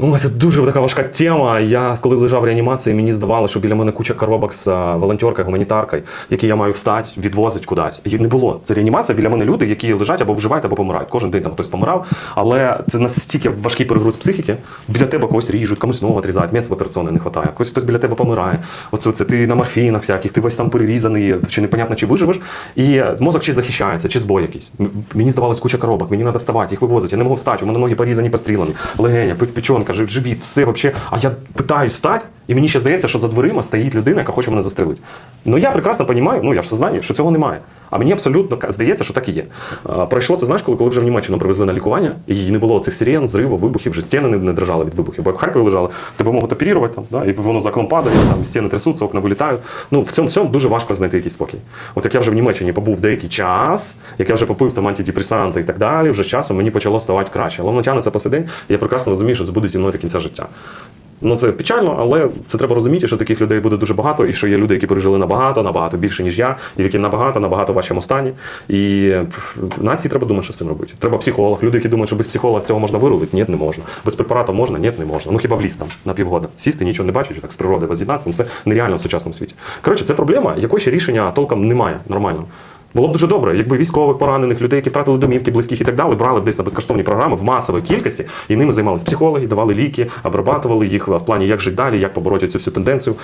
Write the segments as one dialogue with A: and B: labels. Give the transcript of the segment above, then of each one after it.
A: Ну, це дуже така важка тема. Я коли лежав в реанімації, мені здавалося, що біля мене куча коробок з волонтеркою, гуманітаркою, які я маю встати, відвозить кудись. І не було. Це реанімація біля мене люди, які лежать або вживають, або помирають. Кожен день там хтось помирав. Але це настільки важкий перегруз психіки. Біля тебе когось ріжуть, комусь ногу відрізають, м'яса в операційної не вистачає. Хтось хтось біля тебе помирає. Оце, оце ти на морфінах всяких, ти весь там перерізаний, чи непонятно, чи виживеш. І мозок чи захищається, чи збой якийсь. Мені здавалось куча коробок, мені треба вставати, їх вивозити. Я не можу встати, у мене ноги порізані, постріляні, легеня, пе- печонка, жив- живіт, все вообще. А я питаюсь стати. і мені ще здається, що за дверима стоїть людина, яка хоче мене застрелити. Ну я прекрасно розумію, ну я в сознанні, що цього немає. А мені абсолютно здається, що так і є. Пройшло це, знаєш, коли, коли вже в Німеччину привезли на лікування, і не було цих сирен, взриву, вибухів, вже стіни не, не дрожали від вибухів. Бо як в Харкові лежали, тебе можуть оперувати, там, да, і воно за окном падає, там стіни трясуться, окна вилітають. Ну в цьому всьому дуже важко знайти якийсь спокій. От як я вже в Німеччині побув деякий час, як я вже попив там антидепресанти і так далі, вже часом мені почало ставати краще. Але воно тягнеться по день, і я прекрасно розумію, що це буде зі мною до кінця життя. Ну це печально, але це треба розуміти, що таких людей буде дуже багато, і що є люди, які пережили набагато, набагато більше, ніж я, і які набагато, набагато в вашому стані. І нації треба думати, що з цим робити. Треба психолог. Люди, які думають, що без психолога з цього можна вирулити, ні, не можна. Без препарату можна, ні, не можна. Ну хіба в ліс там на півгода. Сісти, нічого не бачиш, так з природи воз'єднатися, це нереально в сучасному світі. Коротше, це проблема, якої ще рішення толком немає нормально. Було б дуже добре, якби військових поранених, людей, які втратили домівки, близьких і так далі, брали б десь на безкоштовні програми в масовій кількості, і ними займалися психологи, давали ліки, обрабатували їх в плані, як жити далі, як побороти цю всю тенденцію.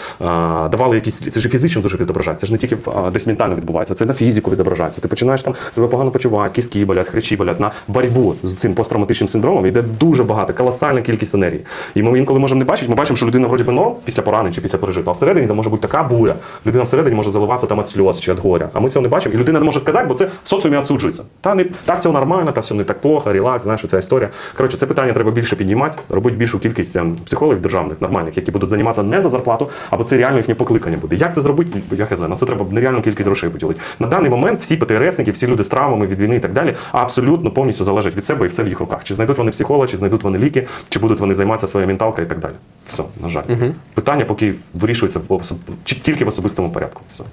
A: Давали якісь це ж фізично дуже відображається. Це ж не тільки десь ментально відбувається, це на фізику відображається. Ти починаєш там себе погано почувати, кістки болять, хречі болять. На боротьбу з цим посттравматичним синдромом йде дуже багато, колосальна кількість енергії. І ми інколи можемо не бачити, ми бачимо, що людина вроді би норм після поранень чи після пережитого, а всередині там може бути така буря. Людина всередині може заливатися там від сльоз чи від горя. А ми цього не бачимо. І людина не може сказати, бо це в соціумі відсуджується. Та не та все нормально, та все не так плохо, релакс, знаєш, ця історія. Коротше, це питання треба більше піднімати, робити більшу кількість ем, психологів державних, нормальних, які будуть займатися не за зарплату, або це реально їхнє покликання буде. Як це зробити? Я не. На це треба нереальну кількість грошей виділити. На даний момент всі ПТРСники, всі люди з травмами від війни і так далі, абсолютно повністю залежать від себе і все в їх руках. Чи знайдуть вони психолога, чи знайдуть вони ліки, чи будуть вони займатися своєю менталкою і так далі. Все, на жаль. Питання поки вирішується в особ... тільки в особистому порядку. Все.